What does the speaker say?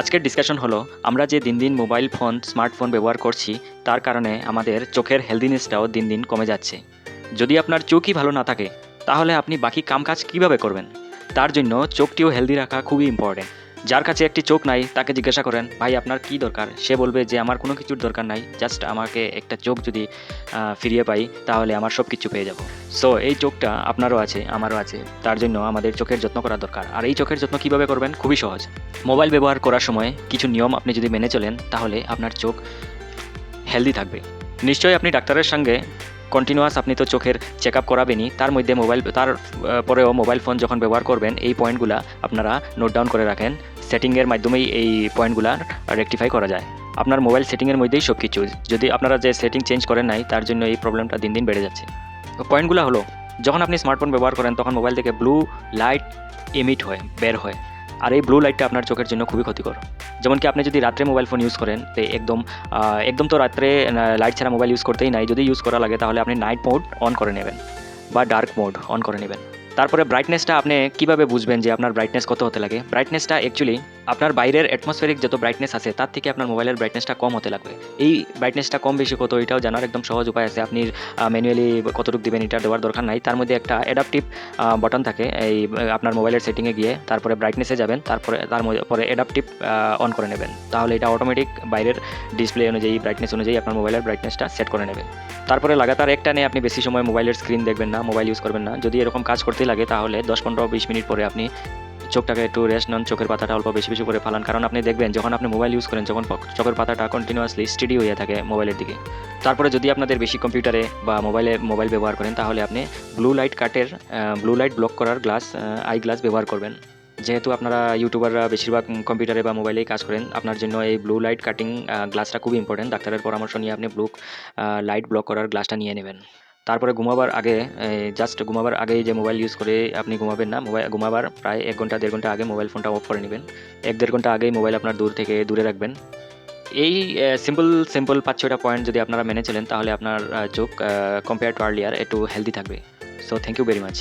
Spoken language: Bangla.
আজকের ডিসকাশন হলো, আমরা যে দিন দিন মোবাইল ফোন স্মার্টফোন ব্যবহার করছি, তার কারণে আমাদের চোখের হেলদিনেসটাও দিন দিন কমে যাচ্ছে। যদি আপনার চোখই ভালো না থাকে, তাহলে আপনি বাকি কামকাজ কীভাবে করবেন? তার জন্য চোখটিও হেলদি রাখা খুবই ইম্পর্টেন্ট যার কাছে একটি চোখ নাই, তাকে জিজ্ঞাসা করেন, ভাই, আপনার কি দরকার? সে বলবে যে, আমার কোনো কিছুর দরকার নাই জাস্ট আমাকে একটা চোখ যদি ফিরিয়ে পাই, তাহলে আমার সব কিছু পেয়ে যাব। সো এই চোখটা আপনারও আছে, আমারও আছে, তার জন্য আমাদের চোখের যত্ন করা দরকার। আর এই চোখের যত্ন কীভাবে করবেন? খুবই সহজ। মোবাইল ব্যবহার করার সময় কিছু নিয়ম আপনি যদি মেনে চলেন, তাহলে আপনার চোখ হেলদি থাকবে। নিশ্চয়ই আপনি ডাক্তারের সঙ্গে কন্টিনিউয়াস আপনি তো চোখের চেক আপ করাবেনই। তার মধ্যে মোবাইল তার পরেও মোবাইল ফোন যখন ব্যবহার করবেন, এই পয়েন্টগুলো আপনারা নোট ডাউন করে রাখেন। সেটিংয়ের মাধ্যমেই এই পয়েন্টগুলো রেকটিফাই করা যায়। আপনার মোবাইল সেটিংয়ের মধ্যেই সব কিছু যদি আপনারা যে সেটিং চেঞ্জ করেন নাই, তার জন্য এই প্রবলেমটা দিন দিন বেড়ে যাচ্ছে। পয়েন্টগুলো হলো, যখন আপনি স্মার্টফোন ব্যবহার করেন, তখন মোবাইল থেকে ব্লু লাইট এমিট হয়, বের হয়। আর এই ব্লু লাইটটা আপনার চোখের জন্য খুবই ক্ষতিকর। যেমন কি আপনি যদি রাত্রে মোবাইল ফোন ইউজ করেন, তো একদম একদম তো রাত্রে লাইট ছাড়া মোবাইল ইউজ করতেই নাই। যদি ইউজ করা লাগে, তাহলে আপনি নাইট মোড অন করে নেবেন বা ডার্ক মোড অন করে নেবেন। তারপরে ব্রাইটনেসটা আপনি কীভাবে বুঝবেন যে আপনার ব্রাইটনেস কত হতে লাগে? ব্রাইটনেসটা অ্যাকচুয়ালি আপনার বাইরের অ্যাটমসফেরিক যত ব্রাইটনেস আছে, তার থেকে আপনার মোবাইলের ব্রাইটনেসটা কম হতে লাগবে। এই ব্রাইটনেসটা কম বেশি কত, এটাও জানার একদম সহজ উপায় আছে। আপনি ম্যানুয়ালি কতটুকু দিবেন এটা দেওয়ার দরকার নাই। তার মধ্যে একটা অ্যাডাপটিভ বাটন থাকে। এই আপনার মোবাইলের সেটিংয়ে গিয়ে তারপরে ব্রাইটনেসে যাবেন। তারপরে, তার পরে অ্যাডাপটিভ অন করে নেবেন। তাহলে এটা অটোমেটিক বাইরের ডিসপ্লে অনুযায়ী ব্রাইটনেস অনুযায়ী আপনার মোবাইলের ব্রাইটনেসটা সেট করে নেবে। তারপরে লাগাতার একটা নিয়ে আপনি বেশি সময় মোবাইলের স্ক্রিন দেখবেন না মোবাইল ইউজ করবেন না। যদি এরকম কাজ করতেই লাগে তাহলে দশ পনেরো বিশ মিনিট পরে আপনি চোখটাকে একটু রেস্ট নেন, চোখের পাতাটা অল্প বেশি বেশি করে ফালান। কারণ আপনি দেখবেন, যখন আপনি মোবাইল ইউজ করেন, যখন চোখের পাতাটা কন্টিনিউয়াসলি স্টেডি হয়ে থাকে মোবাইলের দিকে। তারপরে যদি আপনাদের বেশি কম্পিউটারে বা মোবাইলে মোবাইল ব্যবহার করেন, তাহলে আপনি ব্লু লাইট কাটের ব্লু লাইট ব্লক করার গ্লাস আই গ্লাস ব্যবহার করবেন। যেহেতু আপনারা ইউটিউবাররা বেশিরভাগ কম্পিউটারে বা মোবাইলেই কাজ করেন, আপনার জন্য এই ব্লু লাইট কাটিং গ্লাসটা খুবই ইম্পর্টেন্ট ডাক্তারের পরামর্শ নিয়ে আপনি ব্লু লাইট ব্লক করার গ্লাসটা নিয়ে নেবেন। তারপরে ঘুমাবার আগে জাস্ট ঘুমাবার আগেই যে মোবাইল ইউজ করে আপনি ঘুমাবেন না মোবাইল ঘুমাবার প্রায় এক ঘণ্টা, দেড় ঘণ্টা আগে মোবাইল ফোনটা অফ করে নেবেন। এক দেড় ঘণ্টা আগেই মোবাইল আপনার দূর থেকে, দূরে রাখবেন। এই সিম্পল সিম্পল পাঁচ, ছয়টা পয়েন্ট যদি আপনারা মেনে চলেন, তাহলে আপনার চোখ কম্পেয়ার টু আর্লিয়ার একটু হেলদি থাকবে। So thank you very much